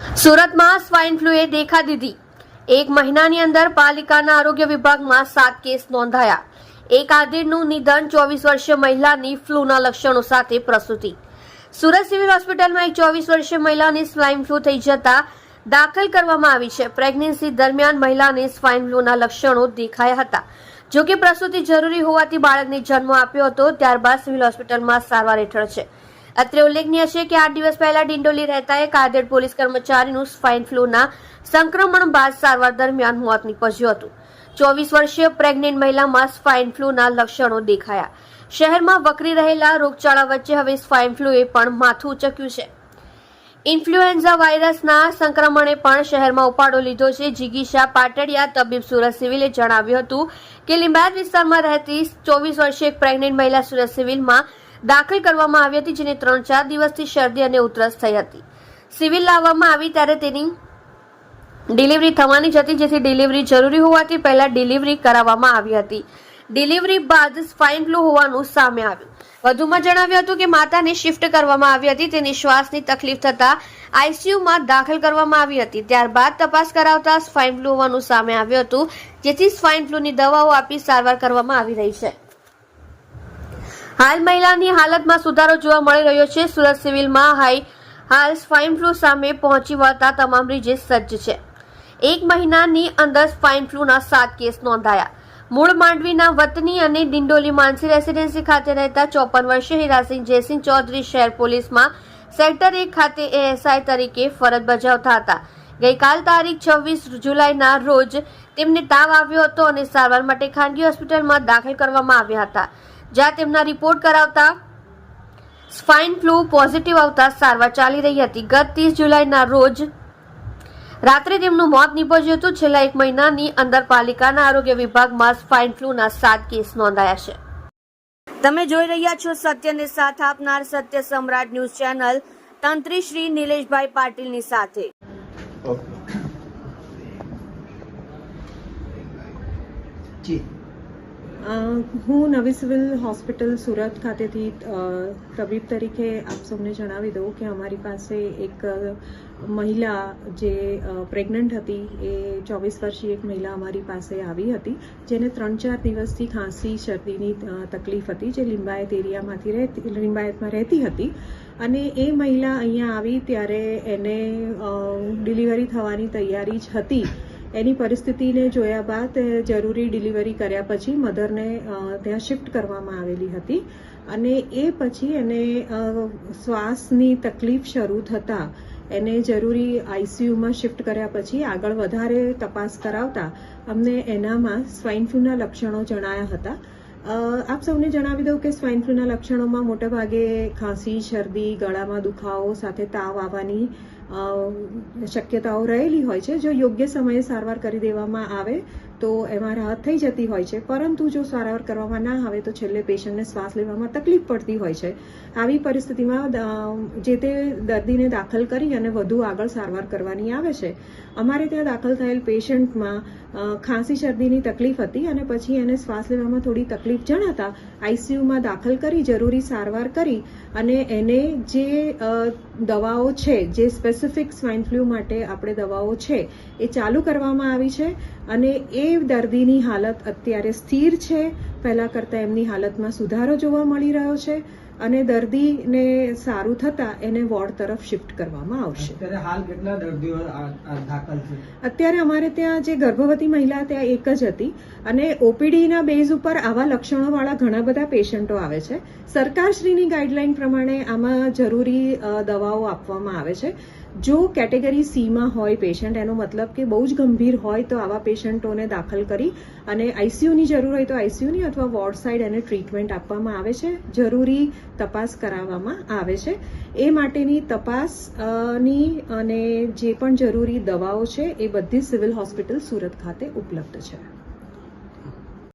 સુરતમાં સ્વાઇન ફ્લુએ દેખા દીધી. એક મહિનાની અંદર પાલિકાના આરોગ્ય વિભાગમાં સાત કેસ નોંધાયા. એક આધેડનું નિધન ચોવીસ વર્ષીય મહિલાની ફ્લૂના લક્ષણો સાથે પ્રસૂતિ. સુરત સિવિલ હોસ્પિટલમાં એક ચોવીસ વર્ષીય મહિલાની સ્વાઇન ફ્લૂ થઈ જતા દાખલ કરવામાં આવી છે. પ્રેગ્નન્સી દરમિયાન મહિલાને સ્વાઇન ફ્લૂના લક્ષણો દેખાયા હતા. જો કે પ્રસૂતિ જરૂરી હોવાથી બાળકને જન્મ આપ્યો હતો, ત્યારબાદ સિવિલ હોસ્પિટલમાં સારવાર હેઠળ છે. અત્રે ઉલ્લેખનીય છે કે આઠ દિવસ પહેલા ડિંડોલી રહેતા એક પોલીસ કર્મચારીનું સ્વાઇન ફ્લૂના સંક્રમણ બાદ સારવાર દરમિયાન મોત નીપજ્યું હતું. ચોવીસ વર્ષીય પ્રેગ્નેન્ટ મહિલામાં સ્વાઇન ફ્લૂના લક્ષણો દેખાયા. શહેરમાં વકરી રહેલા રોગચાળા વચ્ચે હવે સ્વાઇન ફ્લૂએ પણ માથું ઉચક્યું છે. ઇન્ફ્લુએન્ઝા વાયરસના સંક્રમણે પણ શહેરમાં ઉપાડો લીધો છે. જીગીશા પાટડિયા, તબીબ સુરત સિવિલે જણાવ્યું હતું કે લિંબાયત વિસ્તારમાં રહેતી ચોવીસ વર્ષીય એક પ્રેગ્નેન્ટ મહિલા સુરત સિવિલમાં દાખલ કરવામાં આવી હતી, જેને ત્રણ ચાર દિવસથી શરદી અને ઉધરસ થઈ હતી. સિવિલ લાવવામાં આવી ત્યારે તેની ડિલિવરી થવાની જ હતી, જેથી ડિલિવરી જરૂરી હોવાથી પહેલા ડિલિવરી કરાવવામાં આવી હતી. ડિલિવરી બાદ સ્વાઇન ફ્લૂ હોવાનું સામે આવ્યું. વધુમાં જણાવ્યું હતું કે માતાને શિફ્ટ કરવામાં આવી હતી, તેની શ્વાસની તકલીફ થતા આઈસીયુમાં દાખલ કરવામાં આવી હતી. ત્યારબાદ તપાસ કરાવતા સ્વાઇન ફ્લૂ હોવાનું સામે આવ્યું હતું, જેથી સ્વાઇન ફ્લૂની દવાઓ આપી સારવાર કરવામાં આવી રહી છે. હાલ મહિલાની હાલતમાં સુધારો જોવા મળી રહ્યો છે. સુરત સિવિલમાં હાઈ હાલ સ્વાઇન ફ્લૂ સામે પહોંચી વળતા તમામ રીજે સજ્જ છે. એક મહિનાની અંદર સ્વાઇન ફ્લૂના સાત કેસ નોંધાયા. મૂળ માંડવીના વતની અને ડિંડોલી માનસી રેસીડેન્સી ખાતે રહેતા ચોપન વર્ષીય હીરાસિંહ જયસિંહ ચૌધરી શહેર પોલીસમાં સેક્ટર એક ખાતે એએસઆઈ તરીકે ફરજ બજાવતા હતા. ગઈકાલ તારીખ છવ્વીસ જુલાઈના રોજ તેમને તાવ આવ્યો હતો અને સારવાર માટે ખાનગી હોસ્પિટલમાં દાખલ કરવામાં આવ્યા હતા. જ્યાં તેમના રિપોર્ટ કરાવતા સ્વાઇન ફ્લૂ પોઝિટિવ આવતા સારવાર ચાલી રહી હતી. ગત ત્રીસ જુલાઈના રોજ રાત્રે તેમનું મોત નીપજ્યું હતું. છેલ્લા એક મહિનાની અંદર પાલિકાના આરોગ્ય વિભાગમાં સ્વાઇન ફ્લૂના સાત કેસ નોંધાયા છે. તમે જોઈ રહ્યા છો સત્યને સાથ આપનાર સત્ય સમ્રાટ ન્યૂઝ ચેનલ તંત્રી શ્રી નિલેશભાઈ પાટીલની સાથે. જી. હું નવી સિવિલ હોસ્પિટલ સુરત ખાતેથી તબીબ તરીકે આપ સૌને જણાવી દઉં કે અમારી પાસે એક મહિલા જે પ્રેગ્નન્ટ હતી, એ ચોવીસ વર્ષીય એક મહિલા અમારી પાસે આવી હતી, જેને ત્રણ ચાર દિવસથી ખાંસી, શરદીની તકલીફ હતી, જે લિંબાયત એરિયામાંથી રહેતી, લિંબાયતમાં રહેતી હતી. અને એ મહિલા અહીંયા આવી ત્યારે એને ડિલિવરી થવાની તૈયારી જ હતી. એની પરિસ્થિતિને જોયા બાદ જરૂરી ડિલિવરી કર્યા પછી મધરને ત્યાં શિફ્ટ કરવામાં આવેલી હતી અને એ પછી એને શ્વાસની તકલીફ શરૂ થતાં એને જરૂરી આઈસીયુમાં શિફ્ટ કર્યા પછી આગળ વધારે તપાસ કરાવતા અમને એનામાં સ્વાઇન ફ્લૂના લક્ષણો જણાયા હતા. આપ સૌને જણાવી દઉં કે સ્વાઇન ફ્લૂના લક્ષણોમાં મોટાભાગે ખાંસી, શરદી, ગળામાં દુખાવો, સાથે તાવ આવવાની શક્યતાઓ રહેલી હોય છે જો યોગ્ય સમયે સારવાર કરી દેવામાં આવે તો એમાં રાહત થઈ જતી હોય છે. પરંતુ જો સારવાર કરવામાં ના આવે તો છેલ્લે પેશન્ટને શ્વાસ લેવામાં તકલીફ પડતી હોય છે. આવી પરિસ્થિતિમાં જે તે દર્દીને દાખલ કરી અને વધુ આગળ સારવાર કરવાની આવે છે. અમારે ત્યાં દાખલ થયેલ પેશન્ટમાં ખાંસી, શરદીની તકલીફ હતી અને પછી એને શ્વાસ લેવામાં થોડી તકલીફ જણાતા આઈસીયુમાં દાખલ કરી, જરૂરી સારવાર કરી અને એને જે દવાઓ છે, જે સ્પેસિફિક સ્વાઇન ફ્લૂ માટે આપણે દવાઓ છે, એ ચાલુ કરવામાં આવી છે અને એ દર્દીની હાલત અત્યારે સ્થિર છે. પહેલાં કરતાં એમની હાલતમાં સુધારો જોવા મળી રહ્યો છે અને દર્દીને સારું થતાં એને વોર્ડ તરફ શિફ્ટ કરવામાં આવશે. અત્યારે હાલ કેટલા દર્દીઓ આ- આ દાખલ છે? અત્યારે અમારે ત્યાં જે ગર્ભવતી મહિલા ત્યાં એક જ હતી અને ઓપીડીના બેઝ ઉપર આવા લક્ષણોવાળા ઘણા બધા પેશન્ટો આવે છે. સરકારશ્રીની ગાઈડલાઈન પ્રમાણે આમાં જરૂરી દવાઓ આપવામાં આવે છે. જો કેટેગરી સીમાં હોય પેશન્ટ એનો મતલબ કે બહુ જ ગંભીર હોય તો આવા પેશન્ટોને દાખલ કરી અને આઈસીયુની જરૂર હોય તો આઈસીયુની અથવા વોર્ડ સાઇડ એને ટ્રીટમેન્ટ આપવામાં આવે છે, જરૂરી તપાસ કરાવવામાં આવે છે. એ માટેની તપાસની અને જે પણ જરૂરી દવાઓ છે, એ બધી સિવિલ હોસ્પિટલ સુરત ખાતે ઉપલબ્ધ છે.